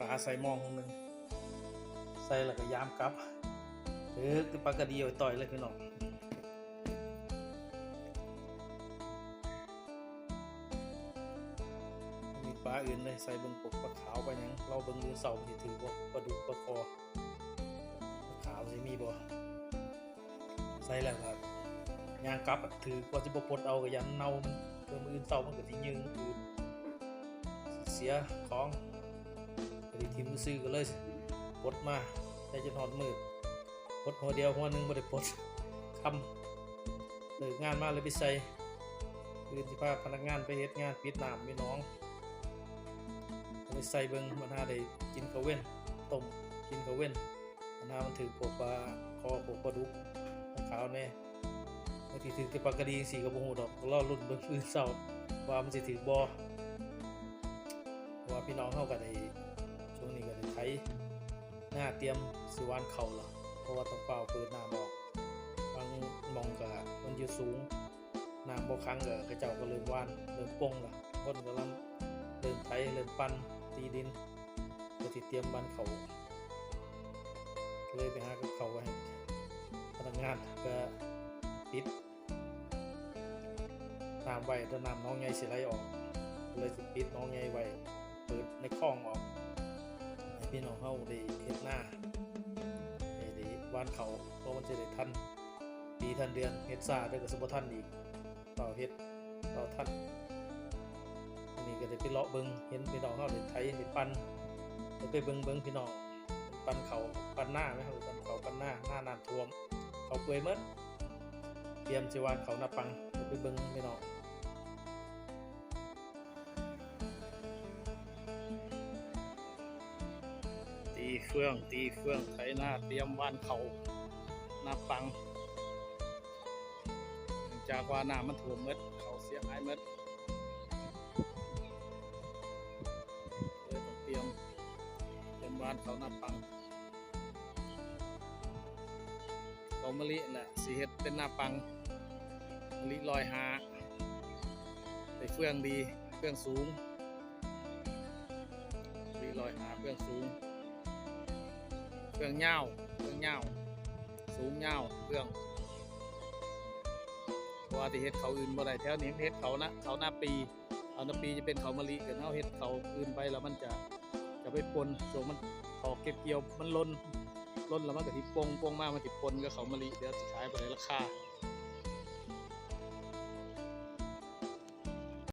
ปลาใส่มองหนึ่งใส่แล้วก็ยามกลับเออคือปลากระดีเอาต่อยเลยพี่น้องมีปลาอื่นเลยใส่เบิ่งปกปลาขาวไปยังเราเบิ่งมือเสาสิถือบ่ปลาดุกปลาคอปลาขาวสิมีบ่ใส่แล้วครับยางกลับถือกว่าสิบ่ปดเอาก็ยันเน่ามันเพื่อมืออื่นเสามันก็สิยืงอื่นเสียของ ก็ได้ทิมซื้อก็เลยปดมาได้จนอดมืดปดหัวเดียวหัวหนึ่งบ่ได้ปดคำเลิกงานมาเลยไปใส่คืนสิพาพนักงานไปเฮ็ดงานปิดน้ำพี่น้องไปใส่เบิงมันหาได้กินข้าเว้นต้มกินข้าเว้นมันหามันถือพวกปลาคอพวกปลาดุกขาวแน่บางทีถือแต่ปลากระดีสีกระบงหูดอกรอรุ่นเบิ่งอื่นเศร้าว่ามันสิถือบ่เพราะว่าพี่น้องเฮาก็ได้ หน้าเตรียมสิวานเข้าวล่ะเพราะว่าต้องเฝ้าเปิดน้ำออกบางมองก็มันอยู่สูงน้ำบ่คังก็เขาเจ้าก็เริ่มว่านเริ่มปงละคนกำลังเริ่มไถเริ่มปั้นตีดินเพื่อที่เตรียมบ้านเขาเลยไปหากับเขาไว้ให้พนักงานก็ปิดน้ำไว้ถ้าน้ำน้องใหญ่สิไหลออก เลยสิปิดน้องใหญ่ไว้เปิดในคลองออก พี่น้องเฮาได้เฮ็ดหน้าได้ได้วานเขาเพราะมันจะได้ทันปีทันเดือนเฮ็ดซ่าเด้อก็สิบ่ทันอีกต่อเฮ็ดต่อทันอันนี้ก็ได้ไปเลาะเบิงเห็นพี่น้องเขาได้ไถได้ปั่นได้ไปเบิงเบิงพี่น้องปั่นเขาปั่นหน้าไหมครับปั่นเขาปั่นหน้าหน้าน้ำท่วม เขาเปื่อยหมดเตรียมสิวานเขาหน้าปังได้ไปเบิงพี่น้อง เครื่อง ตีเครื่องไถหน้าเตรียมว่านเขาหน้าปังเนื่องจากว่าน้ำมันท่วมมดเขาเสียหายมดเลยต้องเตรียมเตรียมบ้านเขาหน้าปังเขามะลิแหละสีเฮ็ดเป็นหน้าปังมะลิลอยหาใส่เครื่องดีเครื่องสูงมะลิลอยหาเครื่องสูง เครื่องเงาเครื่องเงาสูงเงาเครื่องพราะว่าที่เฮ็ดเขาอื่นบ่ได้แถวนี้เฮ็ดเขานะเขาหน้าปีเอาหน้าปีจะเป็นเขามะลิกันเอาเฮ็ดเขาอื่นไปแล้วมันจะจะไปปนส่วนมันออกเก็บเกี่ยวมันล้นล้นแล้วมันก็ทิปงปงมากมันทิปนกับเขามะลิเดี๋ยวสุดท้ายไปในราคา